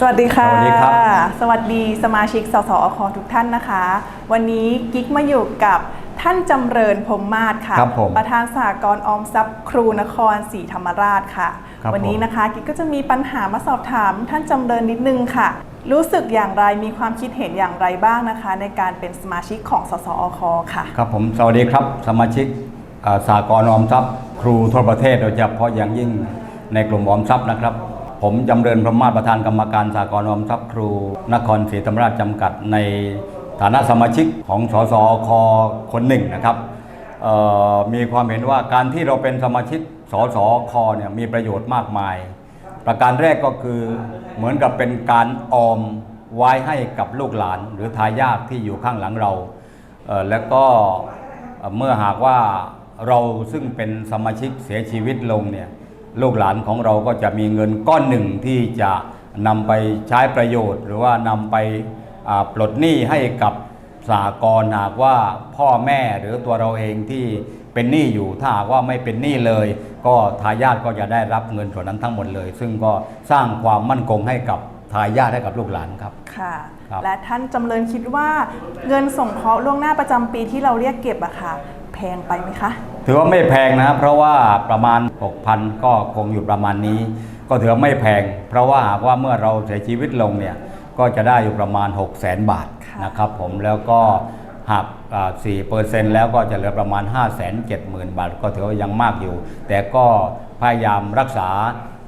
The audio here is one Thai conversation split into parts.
สวัสดีค่ะ สวัสดีครับ สวัสดีสมาชิกสสอคทุกท่านนะคะ วันนี้กิ๊กมาอยู่กับท่านจำเริญพรหมมาศค่ะ ครับผมประธานสหกรณ์ออมทรัพย์ครูนครศรีธรรมราชค่ะ ครับวันนี้ผม นะคะกิ๊กก็จะมีปัญหามาสอบถามท่านจำเริญนิดนึงค่ะ รู้สึกอย่างไรมีความคิดเห็นอย่างไรบ้างนะคะ ในการเป็นสมาชิกของสสอคค่ะ ครับผมสวัสดีครับ สมาชิกอ่าสากลออมทรัพย์ ครูทั่วประเทศโดยเฉพาะอย่างยิ่งในกลุ่มออมทรัพย์นะครับ ผมจำเริญพรหมาศประธานกรรมการสากลออมทรัพย์ครู นครศรีธรรมราชจำกัดในฐานะสมาชิกของสสคคนหนึ่งนะครับมีความเห็นว่าการที่เราเป็นสมาชิกสสคเนี่ยมีประโยชน์มากมาย ประการแรกก็คือเหมือนกับเป็นการออมไว้ให้กับลูกหลาน หรือทายาทที่อยู่ข้างหลังเราเแล้วก็เมื่อหากว่าเราซึ่งเป็นสมาชิกเสียชีวิตลงเนี่ย ลูกหลานของเราก็จะมีเงินก้อนหนึ่งที่จะนำไปใช้ประโยชน์ หรือว่านำไปอ่าปลดหนี้ให้กับสหกรณ์หากว่าพ่อแม่หรือตัวเราเองที่เป็นหนี้อยู่ถ้าหากว่าไม่เป็นหนี้เลย ก็ทายาทก็จะได้รับเงินส่วนนั้นทั้งหมดเลย ซึ่งก็สร้างความมั่นคงให้กับทายาทให้กับลูกหลานครับค่ะครับและท่านจำเริญคิดว่าเงินส่งเคราะห์ล่วงหน้าประจำปีที่เราเรียกเก็บอะค่ะ แพงไปไหมคะ ถือว่าไม่แพงนะเพราะว่าประมาณ 6,000 ก็คงอยู่ประมาณนี้ ก็ถือว่าไม่แพง เพราะว่าหากว่าเมื่อเราเสียชีวิตลงเนี่ยก็จะได้อยู่ประมาณ 6 0 0 0 0 0บาทค่ะนะครับผมแล้วก็หักสี่เปอร์เซ็นต์แล้วก็จะเหลือประมาณ 5 7 0 0 0 0 บาท ก็ถือว่ายังมากอยู่ แต่ก็พยายามรักษา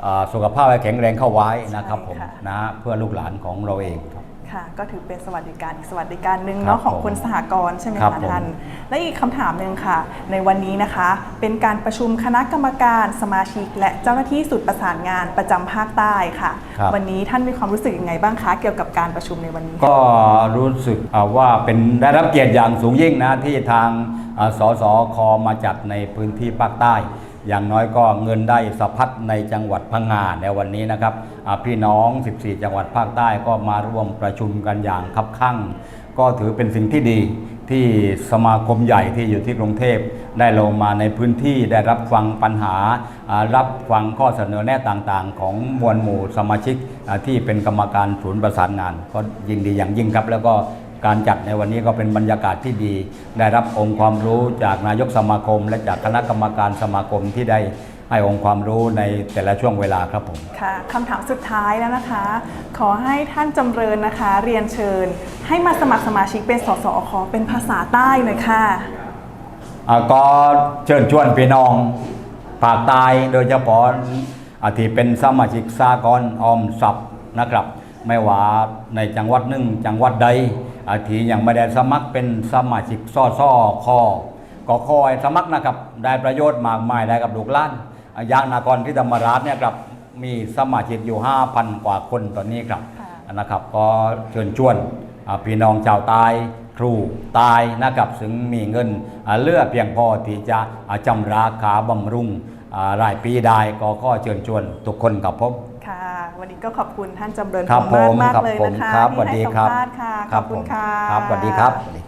อ่าสุขภาพให้แข็งแรงเข้าไว้นะครับผมใช่ค่ะนะฮะเพื่อลูกหลานของเราเองครับ ค่ะ ก็ถือเป็นสวัสดิการอีกสวัสดิการหนึ่งครัเนาะบของผมคนสหกรณ์ใช่ไหมครับคะผมท่าน และอีกคำถามหนึ่งค่ะ ในวันนี้นะคะ เป็นการประชุมคณะกรรมการสมาชิก และเจ้าหน้าที่สุดประสานงานประจำภาคใต้ค่ะครับวันนี้ท่านมีความรู้สึกยังไงบ้างคะเกี่ยวกับการประชุมในวันนี้ ก็รู้สึกอ่าว่าเป็นได้รับเกียรติอย่างสูงยิ่งนะที่ทางอ่าสสคมาจัดในพื้นที่ภาคใต้ อย่างน้อยก็เงินได้สะพัดในจังหวัดพังงาในวันนี้นะครับพี่น้อง 14 จังหวัดภาคใต้ก็มาร่วมประชุมกันอย่างคับคั่ง ก็ถือเป็นสิ่งที่ดีที่สมาคมใหญ่ที่อยู่ที่กรุงเทพได้ลงมาในพื้นที่ได้รับฟังปัญหา รับฟังข้อเสนอแนะต่างๆ ของมวลหมู่สมาชิกที่เป็นกรรมการศูนย์ประสานงาน ก็ยินดีอย่างยิ่งครับแล้วก็ การจัดในวันนี้ก็เป็นบรรยากาศที่ดี ได้รับองค์ความรู้จากนายกสมาคม และจากคณะกรรมการสมาคมที่ได้ให้องค์ความรู้ในแต่ละช่วงเวลาครับผม ค่ะคำถามสุดท้ายแล้วนะคะ ขอให้ท่านจำเริญนะคะ เรียนเชิญ ให้มาสมัครสมาชิกเป็นสสอคเป็นภาษาใต้หน่อยค่ะอ่าก็เชิญชวนพี่น้องภาคใต้โดยเฉพาะอาที่เป็นสมาชิกสากลออมทรัพย์นะครับ ไม่ว่าในจังหวัดหนึ่งจังหวัดใด อาที่ยังไม่ได้สมัครเป็นสมาชิกซ่อซ่อคอก็คอยสมัครนะครับได้ประโยชน์มากมายได้กับลูกหล้านอ่าอย่างนครที่ธรรมราชเนี่ยครับมีสมาชิกอยู่ 5,000 กว่าคนตอนนี้ครับค่ะนะครับ ก็เชิญชวนอ่าพี่น้องชาวใตายครูตายนะครับซึ่งมีเงินอ่าเหลือเพียงพอที่จะอ่าจำราคาบำรุงอ่ารายปีได้ก็ข้อเชิญชวนทุกคนกับผมค่ะ วันนี้ก็ขอบคุณท่านจำเริญครับพงษ์มากผมมากครับเลยผมนะคะครับที่สวัสดีให้สัมครับภาษณ์ค่ะขรัอบคุณผมค่ะครับสวัสดีครับสวัสดีครับ